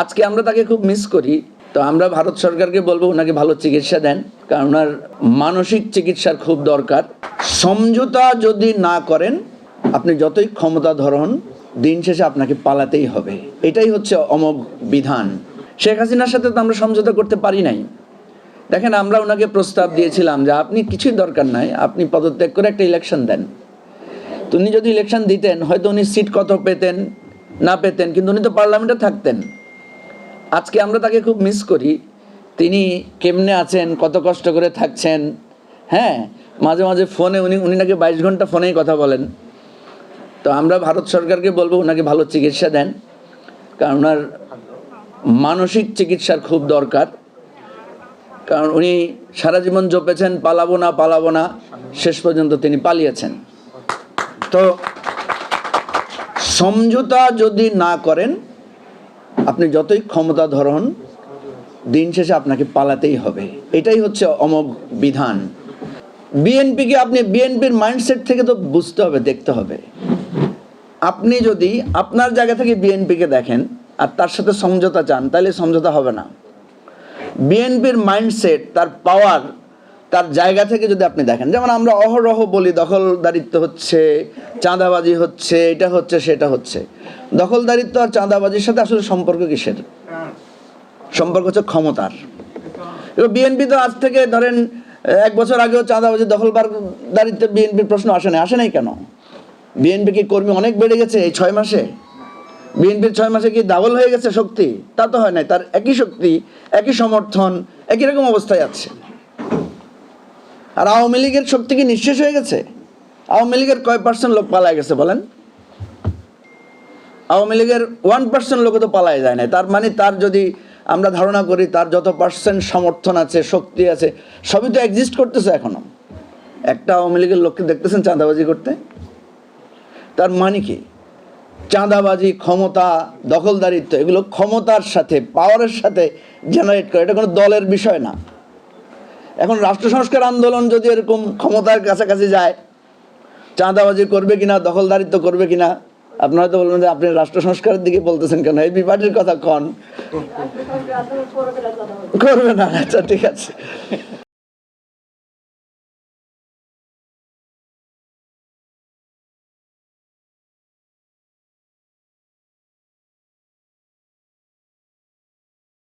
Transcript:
আজকে আমরা তাকে খুব মিস করি। তো আমরা ভারত সরকারকে বলব ওনাকে ভালো চিকিৎসা দেন, কারণ ওনার মানসিক চিকিৎসার খুব দরকার। সমঝোতা যদি না করেন, আপনি যতই ক্ষমতা ধরন দিন শেষে আপনাকে পালাতেই হবে। এটাই হচ্ছে অমোঘ বিধান। শেখ হাসিনার সাথে তো আমরা সমঝোতা করতে পারি নাই। দেখেন, আমরা ওনাকে প্রস্তাব দিয়েছিলাম যে আপনি কিছুই দরকার নাই, আপনি পদত্যাগ করে একটা ইলেকশন দেন। তো উনি যদি ইলেকশন দিতেন, হয়তো উনি সিট কত পেতেন, না পেতেন, কিন্তু উনি তো পার্লামেন্টে থাকতেন। আজকে আমরা তাকে খুব মিস করি। তিনি কেমনে আছেন, কত কষ্ট করে থাকছেন হ্যাঁ? মাঝে মাঝে ফোনে উনি উনি নাকি বাইশ ঘণ্টা ফোনেই কথা বলেন। তো আমরা ভারত সরকারকে বলব ওনাকে ভালো চিকিৎসা দেন, কারণ ওনার মানসিক চিকিৎসার খুব দরকার। কারণ উনি সারা জীবন জপেছেন, পালাবো না পালাবো না, শেষ পর্যন্ত তিনি পালিয়েছেন। তো সমঝোতা যদি না করেন আপনি যতই ক্ষমতা ধরন দিন শেষে আপনাকে পালাতেই হবে। এটাই হচ্ছে অমোঘ বিধান। বিএনপিকে আপনি, বিএনপির মাইন্ডসেট থেকে তো বুঝতে হবে, দেখতে হবে। আপনি যদি আপনার জায়গা থেকে বিএনপিকে দেখেন আর তার সাথে সমঝোতা চান, তাহলে সমঝোতা হবে না। বিএনপির মাইন্ডসেট তার পাওয়ার তার জায়গা থেকে যদি আপনি দেখেন, যেমন আমরা অহরহ বলি, দখলদারিত্ব হচ্ছে, চাঁদাবাজি হচ্ছে, এটা হচ্ছে, সেটা হচ্ছে। দখলদারিত্ব আর চাঁদাবাজির সাথে আসলে সম্পর্ক কিসের? সম্পর্ক হচ্ছে ক্ষমতার। এবার বিএনপি তো আজ থেকে ধরেন, এক বছর আগেও চাঁদাবাজি দখলবার দারিত্বে বিএনপির প্রশ্ন আসে নাই। আসে নাই কেন? বিএনপি কি কর্মী অনেক বেড়ে গেছে এই ছয় মাসে? বিএনপির ছয় মাসে কি ডাবল হয়ে গেছে শক্তি? তা তো হয় নাই। তার একই শক্তি, একই সমর্থন, একই রকম অবস্থায় আছে। আর আওয়ামী লীগের শক্তি কি নিঃশেষ হয়ে গেছে? আওয়ামী লীগের কয় পার্সেন্ট লোক পালায় গেছে বলেন? আওয়ামী লীগের ওয়ান পার্সেন্ট লোক তো পালায় যায় না তার মানে তার যদি আমরা ধারণা করি, তার যত পার্সেন্ট সমর্থন আছে, শক্তি আছে, সবই তো এক্সিস্ট করতেছে এখনও। একটা আওয়ামী লীগের লোককে দেখতেছেন চাঁদাবাজি করতে? তার মানে কি? চাঁদাবাজি, ক্ষমতা, দখলদারিত্ব, এগুলো ক্ষমতার সাথে পাওয়ারের সাথে জেনারেট করে। এটা কোনো দলের বিষয় না। এখন রাষ্ট্র সংস্কার আন্দোলন যদি এরকম ক্ষমতার কাছাকাছি যায় চাঁদাবাজি করবে কিনা দখলদারিত্ব করবে কিনা আপনারা তো বলবেন যে আপনি রাষ্ট্র সংস্কারের দিকে বলতেছেন কেন? এই বিপাটির কথা কন। করবে না আচ্ছা ঠিক আছে।